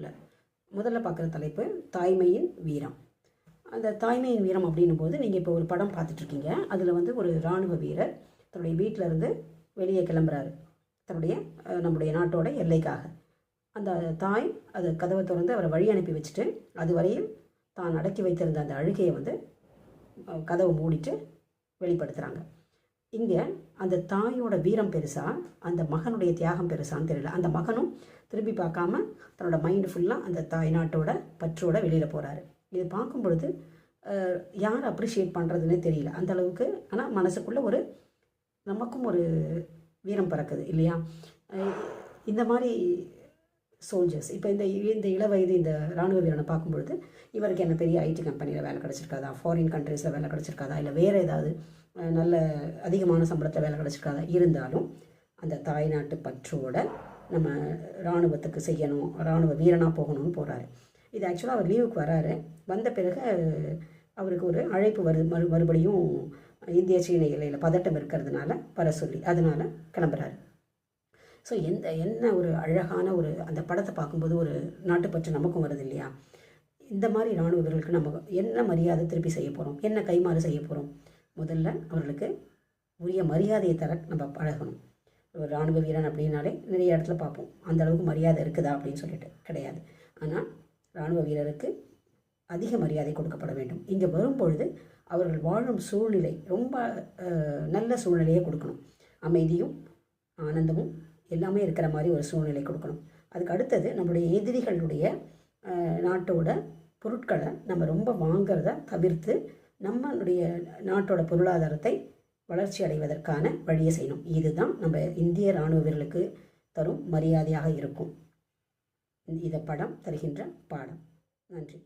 இல்லை முதல்ல பார்க்குற தலைப்பு தாய்மையின் வீரம். அந்த தாய்மையின் வீரம் அப்படின்னும் போது நீங்கள் இப்போ ஒரு படம் பார்த்துட்ருக்கீங்க. அதில் வந்து ஒரு இராணுவ வீரர் தன்னுடைய வீட்டில் இருந்து வெளியே கிளம்புறாரு. தன்னுடைய நம்முடைய நாட்டோட எல்லைக்காக. அந்த தாய் அது கதவை திறந்து அவரை வழி அனுப்பி வச்சுட்டு அது வரையில் தான் அடக்கி வைத்திருந்த அந்த அழுகையை வந்து கதவை மூடிட்டு வெளிப்படுத்துகிறாங்க இங்கே அந்த தாயோட வீரம் பெருசா அந்த மகனுடைய தியாகம் பெருசான்னு தெரியல. அந்த மகனும் திரும்பி பார்க்காம தன்னோட மைண்டு ஃபுல்லாக அந்த தாய் நாட்டோட பற்றோட வெளியில் போகிறாரு இது பார்க்கும் பொழுது யார் அப்ரிஷியேட் பண்ணுறதுன்னே தெரியல. அந்த அளவுக்கு ஆனால் மனசுக்குள்ளே ஒரு நமக்கும் ஒரு வீரம் பிறக்குது இல்லையா? இந்த மாதிரி சோல்ஜர்ஸ் இப்போ இந்த இந்த இள வயது இந்த ராணுவ வீரனை பார்க்கும்பொழுது இவருக்கு என்ன பெரிய ஐடி கம்பெனியில் வேலை கிடச்சிருக்காதா? ஃபாரின் கண்ட்ரீஸில் வேலை கிடச்சிருக்காதா? இல்லை வேறு ஏதாவது நல்ல அதிகமான சம்பளத்தில் வேலை கிடச்சிருக்காதா? இருந்தாலும் அந்த தாய்நாட்டு பற்றோட நம்ம இராணுவத்துக்கு செய்யணும் இராணுவ வீரனாக போகணும்னு போகிறாரு இது ஆக்சுவலாக அவர் லீவுக்கு வராரு. வந்த பிறகு அவருக்கு ஒரு அழைப்பு வரு மறு மறுபடியும் இந்திய சீன எல்லையில் பதட்டம் இருக்கிறதுனால வர சொல்லி அதனால் கிளம்புறாரு. ஸோ எந்த என்ன ஒரு அழகான ஒரு அந்த படத்தை பார்க்கும்போது ஒரு நாட்டுப்பற்று நமக்கும் வருது இல்லையா? இந்த மாதிரி இராணுவ வீரர்களுக்கு நம்ம என்ன மரியாதை திருப்பி செய்ய போகிறோம் என்ன கைமாறு செய்ய போகிறோம் முதல்ல அவர்களுக்கு உரிய மரியாதையை தர நம்ம பழகணும். ஒரு இராணுவ வீரன் அப்படின்னாலே நிறைய இடத்துல பார்ப்போம். அந்த அளவுக்கு மரியாதை இருக்குதா அப்படின்னு சொல்லிட்டு கிடையாது. ஆனால் இராணுவ வீரருக்கு அதிக மரியாதை கொடுக்கப்பட வேண்டும். இங்கே வரும்பொழுது அவர்கள் வாழும் சூழ்நிலை ரொம்ப நல்ல சூழ்நிலையை கொடுக்கணும். அமைதியும் ஆனந்தமும் எல்லாமே இருக்கிற மாதிரி ஒரு சூழ்நிலை கொடுக்கணும். அதுக்கு அடுத்தது நம்மளுடைய எதிரிகளுடைய நாட்டோட பொருட்களை நம்ம ரொம்ப வாங்கிறத தவிர்த்து நம்மளுடைய நாட்டோட பொருளாதாரத்தை வளர்ச்சி அடைவதற்கான வழியை செய்யணும். இதுதான் நம்ம இந்திய இராணுவ வீரர்களுக்கு தரும் மரியாதையாக இருக்கும். இதை படம் தருகின்ற பாடம். நன்றி.